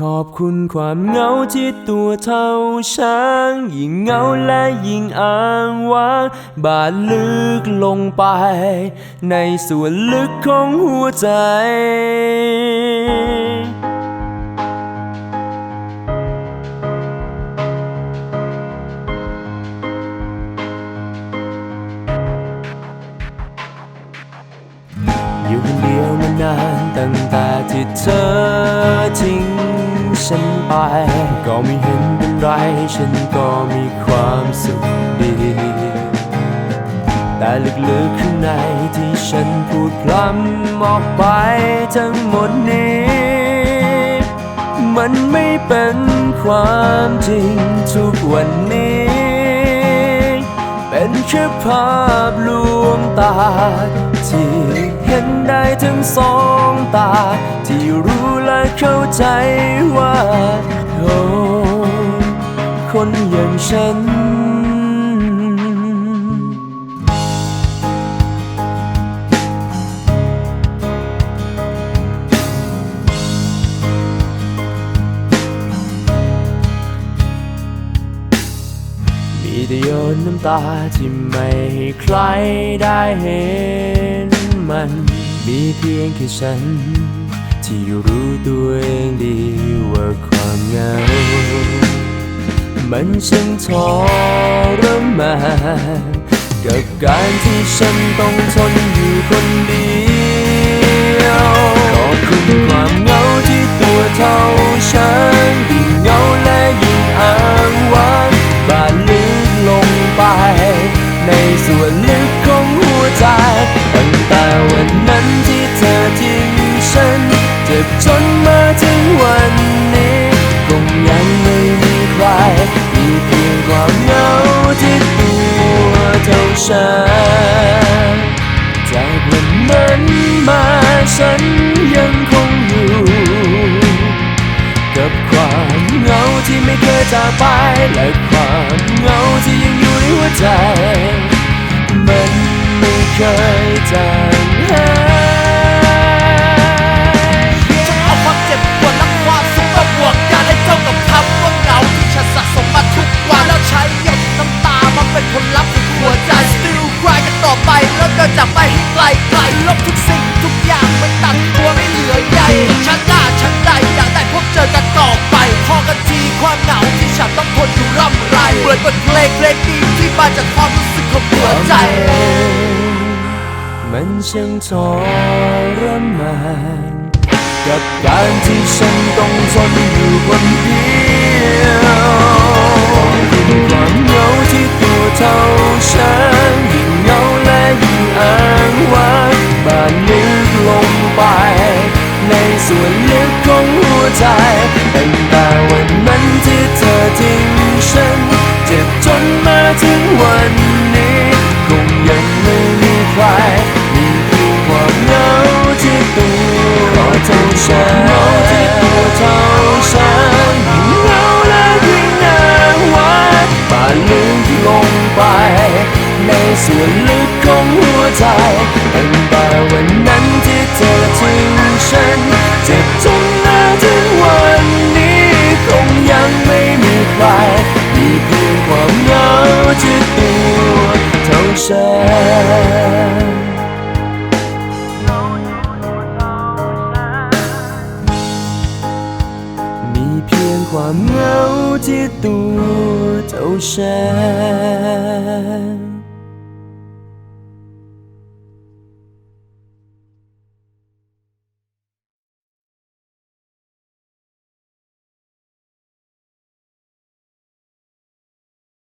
ขอบคุณความเหงาที่ตัวเท่าช้าง ยิ่งเหงาและยิ่งอ้างว้าง บาดลึกลงไป ในส่วนลึกของหัวใจอยู่คนเดียวมานานตั้งแต่ที่เธอ ฉันไป ก็ไม่เห็นเป็นไร ฉันก็มีความสุขดี แต่ลึกๆข้างในที่ฉันพูดพล้ำออกไปทั้งหมดนี้ มันไม่เป็นความจริงทุกวันนี้ เป็นแค่ภาพลวงตาที่ นได้ทั้งสองตา ที่รู้และเข้าใจว่าโอ้คนอย่างฉันมีแต่โยนน้ำตาที่ไม่ให้ใครได้เห็น มัน มีเพียงแค่ฉัน ที่รู้ตัวเองดีว่าความเหงา มันช่างทรมานกับการที่ฉันต้องทนอยู่คนเดียว ขอบคุณความเหงาที่ตัวเท่าฉันยิ่งเหงาและยิ่งอ้างว้างบาดลึกลงไป ในส่วนลึกของหัวใจ ฉันจากวันนั้นมาฉันยังคงอยู่ กับความเหงาที่ไม่เคยจากไป และความเหงาที่ยังอยู่ในหัวใจ มันไม่เคยจางหาย ดินจากไปให้ไกลไกลลบทุกสิ่งทุกอย่างไม่ตัดตัวไม่เหลือใยฉันหน้าฉันใดอยากได้พบเจอกันต่อไปพอกันทีความเหงาที่ฉันต้องทนอยู่ร่ำไรเหมือนบทเพลงเพลงนี้ที่มาจากความรู้สึกของหัวใจ มันช่างทรมานกับการที่ฉันต้องทนอยู่คนเดียวคือความเหงาที่ตัวเท่า ส่วนลึกของหัวใจตั้งแต่วันนั้นที่เธอทิ้งฉัน เจ็บจนมาถึงวันนี้ คงยังไม่มีใคร มีเพียงความเหงาที่ตัวเท่าฉันเหงาที่ตัวเท่าฉันยิ่งเหงาและยิ่งน่าหวานบานลึกลงไปในส่วนลึกของหัวใจตั้งแต่วันนั้นที่เธอทิ้งฉัน เจ็บจนมาถึงวันนี้คงยังไม่มีใครมีเพี